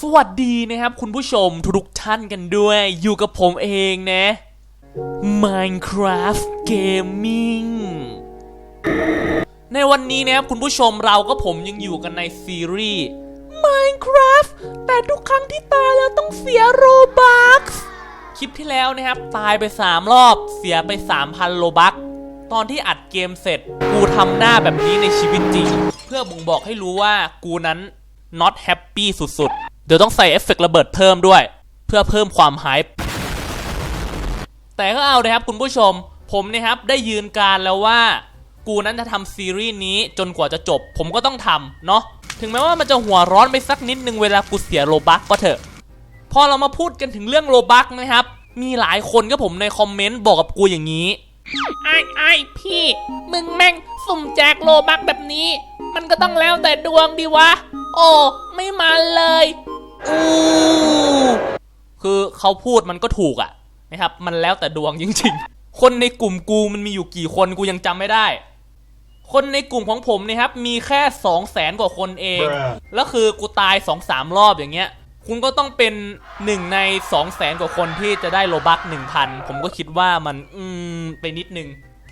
สวัสดีนะครับคุณผู้ชมทุกท่านกันด้วยอยู่กับผมเองนะ Minecraft Gaming ในวันนี้นะครับคุณผู้ชมเราก็ผมยังอยู่กันในซีรีส์ Minecraft แต่ทุกครั้งที่ตายแล้วต้องเสียโรบัคคลิปที่แล้วนะครับ ตายไป 3 รอบเสียไป 3,000 โลบัคตอนที่อัดเกมเสร็จ กูทำหน้าแบบนี้ในชีวิตจริง เพื่อบ่งบอกให้รู้ว่ากูนั้น not happy สุดๆ เดี๋ยวต้องใส่เอฟเฟกต์ระเบิดเพิ่มด้วย เพื่อเพิ่มความไฮป์แต่ก็เอาเลยครับคุณผู้ชม ผมนะครับได้ยืนการแล้วว่า กูนั้นจะทำซีรีส์นี้จนกว่าจะจบ ผมก็ต้องทำเนาะ ถึงแม้ว่ามันจะหัวร้อนไปสักนิดนึงเวลากูเสียโลบักก็เถอะ พอเรามาพูดกันถึงเรื่องโลบักนะครับ มีหลายคนก็ผมในคอมเมนต์บอกกับกูอย่างนี้ ไอ้ไอ้พี่ มึงแม่งสุ่มแจกโลบักแบบนี้ มันก็ต้องแล้วแต่ดวงดีวะ โอ้ ไม่มาเลยอู้คือเขาพูดมันก็ถูกอะนะครับ มันแล้วแต่ดวงจริงๆ คนในกลุ่มกูมันมีอยู่กี่คนกูยังจำไม่ได้ คนในกลุ่มของผมนะครับ มีแค่สองแสนกว่าคนเอง Bruh แล้วคือกูตายสองสามรอบอย่างเงี้ย คุณก็ต้องเป็นหนึ่งในสองแสนกว่าคนที่จะได้โลบักหนึ่งพันผมก็คิดว่ามันอืมไปนิดนึง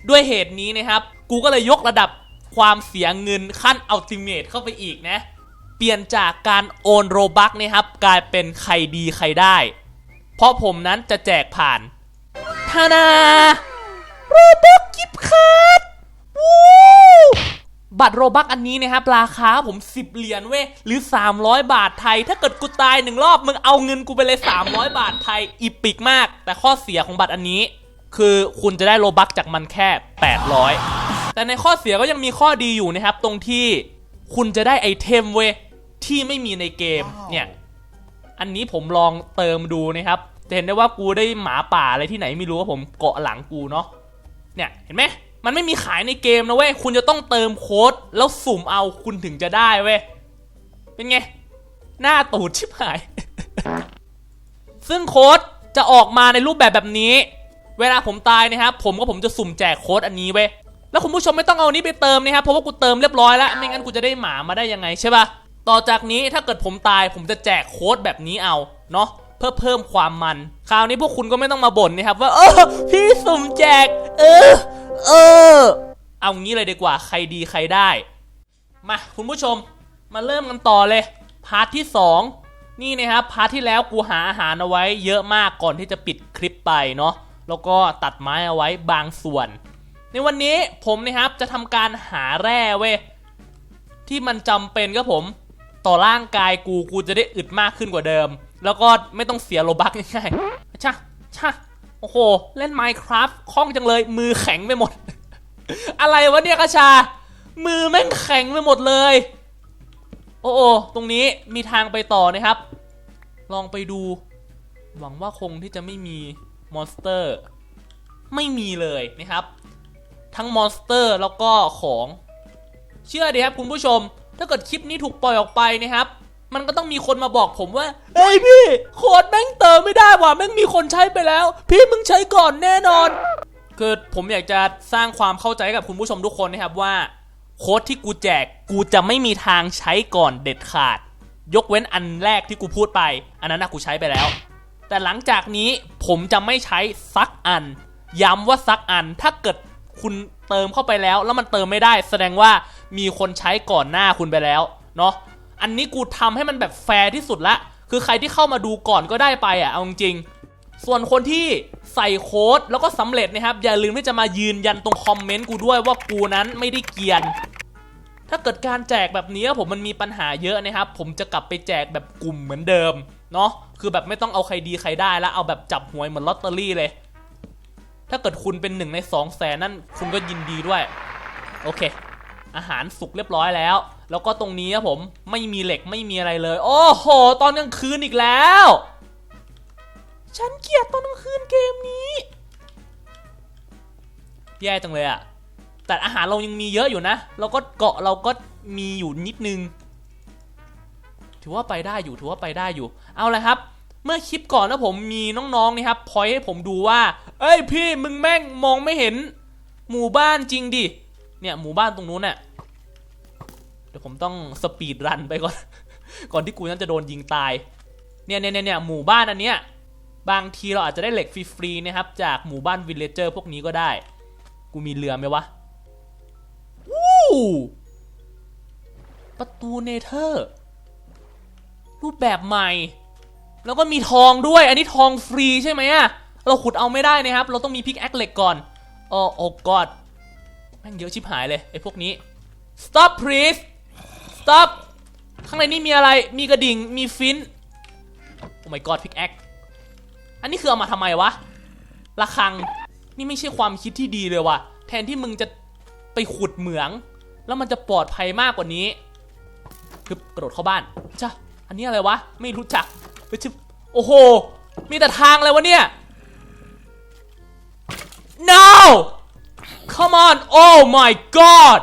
ด้วยเหตุนี้นะครับ กูก็เลยยกระดับความเสียเงินขั้นอัลติเมทเข้าไปอีกนะ เปลี่ยนจากการโอนโรบักนะครับ กลายเป็นใครดีใครได้ เพราะผมนั้นจะแจกผ่านทานาโรบักกิฟต์การ์ดวู้ บัตรโรบักอันนี้นะครับราคาผม 10 เหรียญเว้ยหรือ 300 บาทไทย ถ้าเกิดกูตายหนึ่งรอบมึงเอาเงินกูไปเลย 300 บาทไทยอีปิกมาก แต่ข้อเสียของบัตรอันนี้ คือคุณจะได้โรบักจากมันแค่ 800 แต่ในข้อเสียก็ยังมีข้อดีอยู่นะครับ ตรงที่คุณจะได้ไอเทมเว้ยที่ไม่มีในเกมเนี่ยอันนี้ผมลองเติมดูนะครับจะเห็นได้ว่ากูได้หมาป่าอะไรที่ไหนไม่รู้ว่าผมเกาะหลังกูเนาะเนี่ยเห็นไหม มันไม่มีขายในเกมนะเว้ย คุณจะต้องเติมโค้ด แล้วสุ่มเอาคุณถึงจะได้เว้ย เป็นไง หน้าตูดชิบหาย ซึ่งโค้ดจะออกมาในรูปแบบแบบนี้ เวลาผมตายนะครับผมก็ผมจะสุ่มแจกโค้ดอันนี้เว้ย แล้วคุณผู้ชมไม่ต้องเอานี้ไปเติมนะครับ เพราะว่ากูเติมเรียบร้อยแล้ว ไม่งั้นกูจะได้หมามาได้ยังไงใช่ปะต่อจากนี้ถ้าเกิดผมตายผมจะแจกโค้ดแบบนี้เอาเนาะเพื่อเพิ่มความมัน คราวนี้พวกคุณก็ไม่ต้องมาบ่นนะครับว่าเออพี่สุ่มแจก เออ เออ เอางี้เลยดีกว่าใครดีใครได้ มาคุณผู้ชมมาเริ่มกันต่อเลย พาร์ทที่ 2 นี่นะครับพาร์ทที่แล้วกูหาอาหารเอาไว้ เยอะมากก่อนที่จะปิดคลิปไปเนาะแล้วก็ตัดไม้เอาไว้บางส่วน ในวันนี้ผมนะครับจะทำการหาแร่เว้ยที่มันจำเป็นก็ผม ต่อร่างกายกูกูจะได้อึดมากขึ้นกว่าเดิม แล้วก็ไม่ต้องเสียโลบักง่ายๆช่ะช่ะ โอ้โห เล่น Minecraft คล่องจังเลย มือแข็งไปหมด อะไรวะเนี่ยกระชา มือแม่งแข็งไปหมดเลย โอ้โอตรงนี้มีทางไปต่อนะครับ ลองไปดู หวังว่าคงที่จะไม่มีมอนสเตอร์ ไม่มีเลยนะครับ ทั้งมอนสเตอร์แล้วก็ของ เชื่อดีครับคุณผู้ชม ถ้าเกิดคลิปนี้ถูกปล่อยออกไปนะครับ มันก็ต้องมีคนมาบอกผมว่าเฮ้ยพี่โค้ดแม่งเติมไม่ได้ว่ะแม่งมีคนใช้ไปแล้ว พี่มึงใช้ก่อนแน่นอน คือผมอยากจะสร้างความเข้าใจกับคุณผู้ชมทุกคนนะครับว่า โค้ดที่กูแจกกูจะไม่มีทางใช้ก่อนเด็ดขาด ยกเว้นอันแรกที่กูพูดไป อันนั้นนะกูใช้ไปแล้ว แต่หลังจากนี้ผมจะไม่ใช้ซักอัน ย้ำว่าซักอันถ้าเกิดคุณเติมเข้าไปแล้ว แล้วมันเติมไม่ได้ แสดงว่ามีคนใช้ก่อนหน้าคุณไปแล้วเนาะ อันนี้กูทำให้มันแบบแฟร์ที่สุดละ คือใครที่เข้ามาดูก่อนก็ได้ไปอะเอาจริงส่วนคนที่ใส่โค้ดแล้วก็สำเร็จนะครับ อย่าลืมที่จะมายืนยันตรงคอมเมนต์กูด้วยว่ากูนั้นไม่ได้เกียน ถ้าเกิดการแจกแบบนี้ผมมันมีปัญหาเยอะนะครับ ผมจะกลับไปแจกแบบกลุ่มเหมือนเดิมเนาะคือแบบไม่ต้องเอาใครดีใครได้แล้วเอาแบบจับหวยเหมือนลอตเตอรี่เลย ถ้าเกิดคุณเป็นหนึ่งในสองแสนนั่นคุณก็ยินดีด้วย โอเค อาหารสุกเรียบร้อยแล้ว แล้วก็ตรงนี้ครับผมไม่มีเหล็กไม่มีอะไรเลย โอ้โห ตอนกลางคืนอีกแล้ว ฉันเกลียดตอนกลางคืนเกมนี้ แย่จังเลยอะแต่อาหารเรายังมีเยอะอยู่นะแล้วก็เกาะเราก็มีอยู่นิดนึง ถือว่าไปได้อยู่ถือว่าไปได้อยู่ เอาละครับ เมื่อคลิปก่อนนะผมมีน้องๆนะครับพอยให้ผมดูว่า เอ้ยพี่มึงแม่งมองไม่เห็น หมู่บ้านจริงดิ เนี่ยหมู่บ้านตรงนู้นน่ะเดี๋ยวผมต้องสปีดรันไปก่อน ก่อนที่กูนั้นจะโดนยิงตายเนี่ยเนี่ยเนี่ยเนี่ยหมู่บ้านอันเนี้ยบางทีเราอาจจะได้เหล็กฟรีๆนะครับ จากหมู่บ้านวิลเลเจอร์พวกนี้ก็ได้ กูมีเรือไหมวะวู้ประตูเนเธอร์ รูปแบบใหม่ แล้วก็มีทองด้วย อันนี้ทองฟรีใช่ไหมอะเราขุดเอาไม่ได้นะครับ เราต้องมีพิกแอคเหล็กก่อนโอ้โอ้กอด แม่งเยอะชิบหายเลยไอ้พวกนี้ stop please stop ข้างในนี่มีอะไร มีกระดิ่ง มีฟินโอ้ my god พิกแอคอันนี้คือเอามาทำไมวะ ระฆัง นี่ไม่ใช่ความคิดที่ดีเลยว่ะ แทนที่มึงจะไปขุดเหมือง แล้วมันจะปลอดภัยมากกว่านี้คือกระโดดเข้าบ้านจ้ะอันนี้อะไรวะ ไม่รู้จักเฮ้ยชิบโอ้โห มีแต่ทางเลยวะเนี่ย no come on oh my god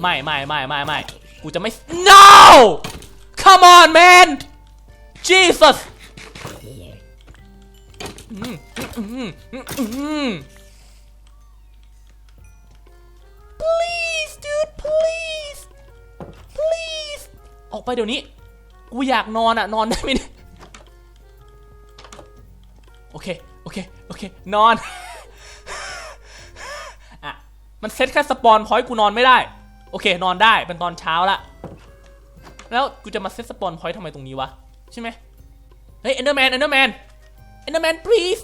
ไม่ไม่ไม่ไม่ไม่กูจะไม่ no come on man Jesus อืมอืมอืมอืม please dude please please ออกไปเดี๋ยวนี้ กูอยากนอนอะนอนได้ไหมเนี่ย โอเค โอเค โอเค นอน มันเซตแค่สปอนพอยต์กูนอนไม่ได้ โอเค นอนได้เป็นตอนเช้าละ แล้วกูจะมาเซตสปอนพอยต์ทำไมตรงนี้วะ ใช่ไหมเฮ้ยเอนเดอร์แมนเอนเดอร์แมนเอนเดอร์แมน please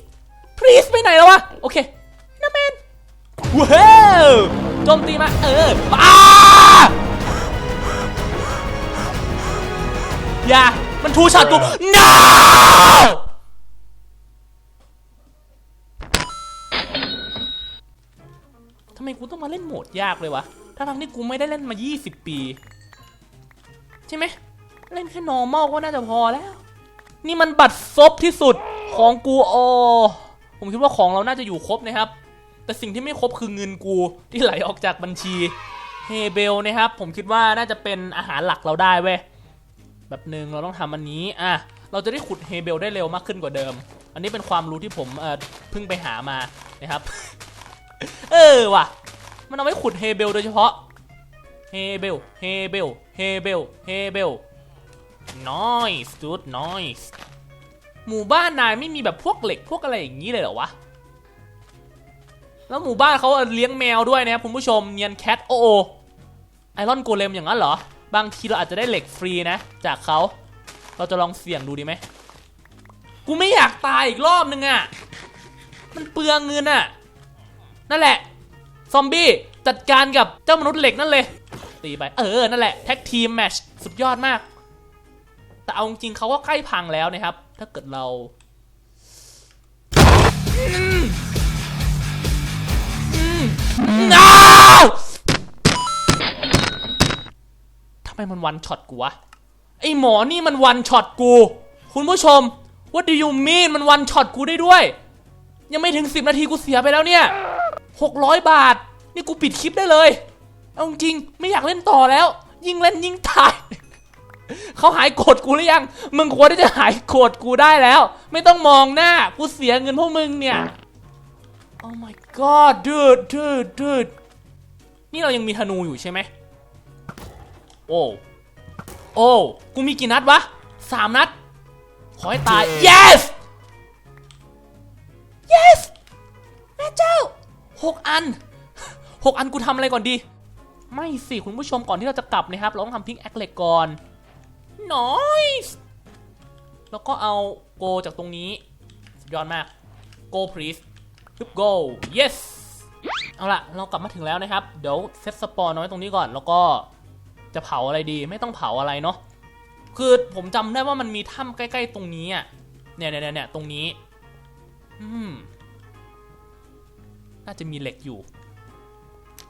please ไปไหนแล้ววะ โอเคเอนเดอร์แมนว้าวโจมตีมา เออป้าอย่ามันทูช็อตกู no ำไมกูต้องมาเล่นโหมดยากเลยวะถ้าทั้งที่กูไม่ได้เล่นมา 20 ปี ใช่ไหม เล่นแค่ normal ก็น่าจะพอแล้ว นี่มันบัตรซบที่สุดของกูโอผมคิดว่าของเราน่าจะอยู่ครบนะครับ แต่สิ่งที่ไม่ครบคือเงินกูที่ไหลออกจากบัญชีเฮเบลนะครับ ผมคิดว่าน่าจะเป็นอาหารหลักเราได้เว้ยแบบหนึ่งเราต้องทำอันนี้อะเราจะได้ขุดเฮเบลได้เร็วมากขึ้นกว่าเดิม อันนี้เป็นความรู้ที่ผมเอ่อเพิ่งไปหามานะครับ เออว่ะ มันเอาไว้ขุดเฮเบลโดยเฉพาะ เฮเบล เฮเบล เฮเบล เฮเบล noise dude noise หมู่บ้านนายไม่มีแบบพวกเหล็กพวกอะไรอย่างนี้เลยเหรอวะ แล้วหมู่บ้านเขาเลี้ยงแมวด้วยนะครับคุณผู้ชมเนียนแคทโอโอไอรอนโกเลมอย่างนั้นเหรอ บางทีเราอาจจะได้เหล็กฟรีนะ จากเขา เราจะลองเสี่ยงดูดีไหม กูไม่อยากตายอีกรอบนึงอะ่ะ มันเปลืองเงินอะ่ะ นั่นแหละ ซอมบี้จัดการกับเจ้ามนุษย์เหล็กนั่นเลย ตีไป เออ นั่นแหละแท็กทีมแมชสุดยอดมาก แต่เอาจริงเขาก็ใกล้พังแล้วนะครับ ถ้าเกิดเรา No! ทำไมมันวันช็อตกูวะ ไอหมอนี่มันวันช็อตกู คุณผู้ชม What do you mean มันวันช็อตกูได้ด้วย ยังไม่ถึง 10 นาทีกูเสียไปแล้วเนี่ย 600 บาท นี่กูปิดคลิปได้เลย เอาจริงๆไม่อยากเล่นต่อแล้ว ยิ่งเล่นยิ่งตาย เขาหายโกรธกูหรือยัง มึงควรที่จะหายโกรธกูได้แล้ว ไม่ต้องมองหน้า กูเสียเงินพวกมึงเนี่ย Oh my god dude dude dude นี่เรายังมีธนูอยู่ใช่ไหม โอ้ โอ้ กูมีกี่นัดวะสามนัด ขอให้ตาย yes yes หกอันหกอันกูทำอะไรก่อนดี ไม่สิคุณผู้ชมก่อนที่เราจะกลับนะครับ เราต้องทำพิกแอคเล็กก่อน nice แล้วก็เอาโกจากตรงนี้สุดยอดมาก go please ฮึบ go yes เอาละเรากลับมาถึงแล้วนะครับ เดี๋ยวเซตสปอนเอาไว้ตรงนี้ก่อน แล้วก็จะเผาอะไรดี ไม่ต้องเผาอะไรเนาะ คือผมจำได้ว่ามันมีถ้ำใกล้ ๆ ตรงนี้อะ เนี่ยเนี่ยเนี่ยตรงนี้ อืม น่าจะมีเหล็กอยู่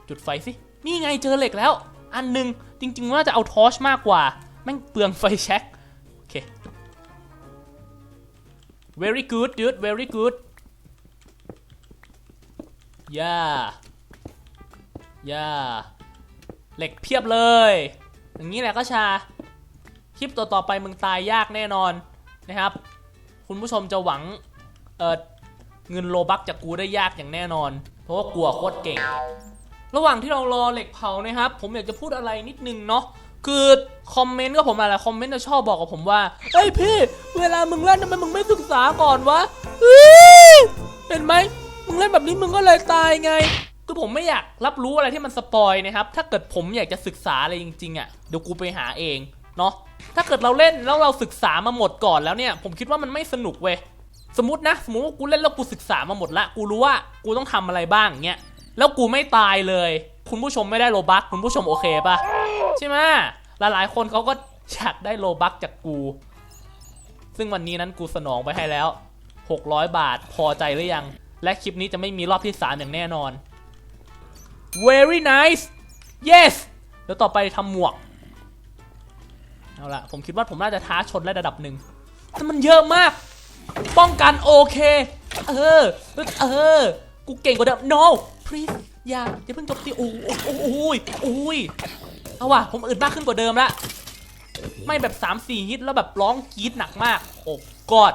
จุดไฟสิ นี่ไงเจอเหล็กแล้ว อันหนึ่งจริงๆว่าจะเอาทอชมากกว่า แม่งเปลืองไฟแช็กโอเค very good dude very good ย่าย่าเหล็กเพียบเลย อย่างนี้แหละก็ชา คลิปต่อๆไปมึงตายยากแน่นอนนะครับ คุณผู้ชมจะหวังเเงินโลบักจากกูได้ยากอย่างแน่นอน เพราะว่ากลัวโคตรเก่ง ระหว่างที่เรารอเหล็กเผานะครับ ผมอยากจะพูดอะไรนิดนึงเนาะคือคอมเมนต์ก็ผมอะไรคอมเมนต์จะชอบบอกกับผมว่าเฮ้ยพี่ เวลามึงเล่นทำไมมึงไม่ศึกษาก่อนวะเฮ้ยเห็นไหมมึงเล่นแบบนี้มึงก็เลยตายไง คือผมไม่อยากรับรู้อะไรที่มันสปอยนะครับ ถ้าเกิดผมอยากจะศึกษาอะไรจริงๆอะเดี๋ยวกูไปหาเองเนาะถ้าเกิดเราเล่นแล้วเราศึกษามาหมดก่อนแล้วเนี่ย ผมคิดว่ามันไม่สนุกเว้ย สมมตินะสมมติว่ากูเล่นแล้วกูศึกษามาหมดละกูรู้ว่ากูต้องทำอะไรบ้างเงี้ยแล้วกูไม่ตายเลย คุณผู้ชมไม่ได้โลบักคุณผู้ชมโอเคปะใช่ไหมหลายๆคนเขาก็อยากได้โลบักจากกู ซึ่งวันนี้นั้นกูสนองไปให้แล้ว 600 บาทพอใจหรือยัง และคลิปนี้จะไม่มีรอบที่ 3 อย่างแน่นอน very nice yes เดี๋ยวต่อไปทำหมวก เอาละผมคิดว่าผมน่าจะท้าชนได้ระดับหนึ่งแต่มันเยอะมาก ป้องกันโอเค เออ เออ กูเก่งกว่าเดิม no please อย่าอย่าเพิ่งจบสิโอ้โหโอ้ยโอ้ยเอาว่ะ ผมอึดมากขึ้นกว่าเดิมละ ไม่แบบ 3-4ฮิตแล้วแบบร้องกรี๊ดหนักมาก โอ้กอด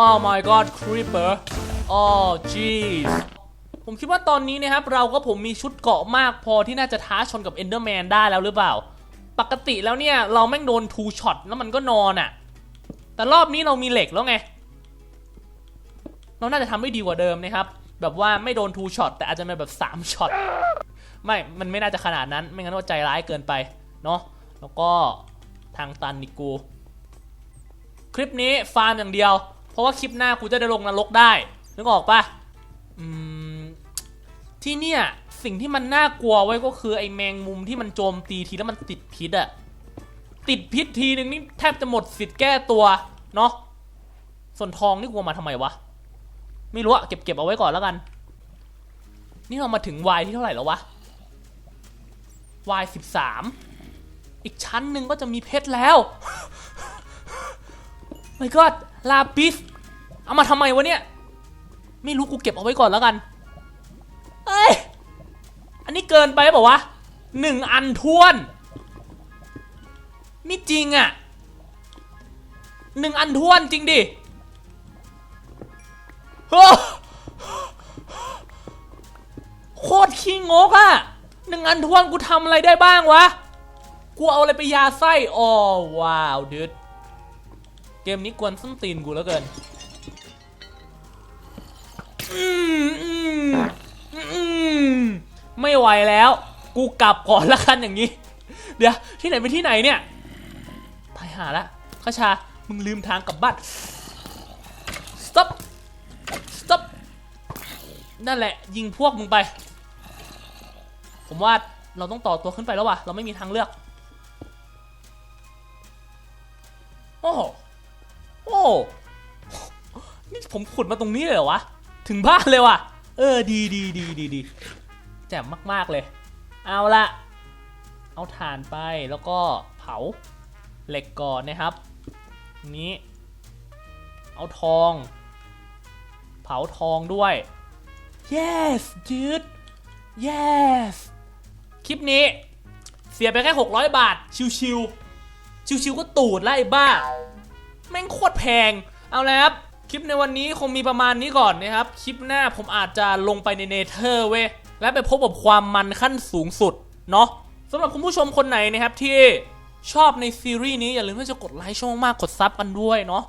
Oh my god creeper Oh jeez ผมคิดว่าตอนนี้นะครับ เราก็ผมมีชุดเกาะมากพอที่น่าจะท้าชนกับ Enderman ได้แล้วหรือเปล่า ปกติแล้วเนี่ยเราแม่งโดน two shot แล้วมันก็นอนอะ่ะ แต่รอบนี้เรามีเหล็กแล้วไง เราน่าจะทำได้ดีกว่าเดิมนะครับ แบบว่าไม่โดน two shot แต่อาจจะเป็นแบบ3ช็อต ไม่ มันไม่น่าจะขนาดนั้น ไม่งั้นว่าใจร้ายเกินไป เนาะ แล้วก็ทางตันนิกู คลิปนี้ฟาร์มอย่างเดียว เพราะว่าคลิปหน้ากูจะได้ลงนรกได้ นึกออกปะอืมที่เนี่ย สิ่งที่มันน่ากลัวไว้ก็คือไอ้แมงมุมที่มันโจมตีทีแล้วมันติดพิษอะติดพิษทีนึงนี่แทบจะหมดสิทธิ์แก้ตัวเนาะส่วนทองนี่กลัวมาทำไมวะ ไม่รู้อะเก็บเก็บเอาไว้ก่อนแล้วกัน นี่เรามาถึงวายที่เท่าไหร่แล้ววะวายสิบสามอีกชั้นหนึ่งก็จะมีเพชรแล้ว my god ลาปิสเอามาทำไมวะเนี่ย ไม่รู้กูเก็บเอาไว้ก่อนแล้วกัน เอ้ย อันนี้เกินไปเปล่าวะหนึ่งอันท้วนนี่จริงอะ่ะหนึ่งอันท้วนจริงดิโคตรขี้งกอะ่ะหนึ่งอันท้วนกูทำอะไรได้บ้างวะ กูเอาอะไรไปยาไส้อ๋อว้าวดึดเกมนี้กวนส้นตีนกูแล้วเกิน อืม ไม่ไหวแล้ว กูกลับก่อนละกันอย่างนี้ เดี๋ยวที่ไหนเป็นที่ไหนเนี่ยตายหาละข้าชา มึงลืมทางกลับบ้าน stop stop นั่นแหละ ยิงพวกมึงไป ผมว่าเราต้องต่อตัวขึ้นไปแล้วว่ะ เราไม่มีทางเลือก โอ้โหโอ้โหนี่ผมขุดมาตรงนี้เลยเหรอวะ ถึงบ้านเลยว่ะ เออ ดีดีดีดีดี แจ่มมาก ๆ เลย เอาละเอาถ่านไปแล้วก็เผาเหล็กก่อนนะครับ นี้ เอาทอง เผาทองด้วย yes dude yes คลิปนี้ เสียไปแค่ 600 บาท ชิวๆ ชิวๆ ก็ตูดไล่บ้า แม่งโคตรแพง เอาแล้วครับ คลิปในวันนี้คงมีประมาณนี้ก่อนนะครับ คลิปหน้าผมอาจจะลงไปในเนเธอร์เว้ย และไปพบกับความมันขั้นสูงสุดเนาะสำหรับคุณผู้ชมคนไหนนะครับที่ชอบในซีรีส์นี้อย่าลืมที่จะกดไลค์ช่องมากๆกดซับกันด้วยเนาะ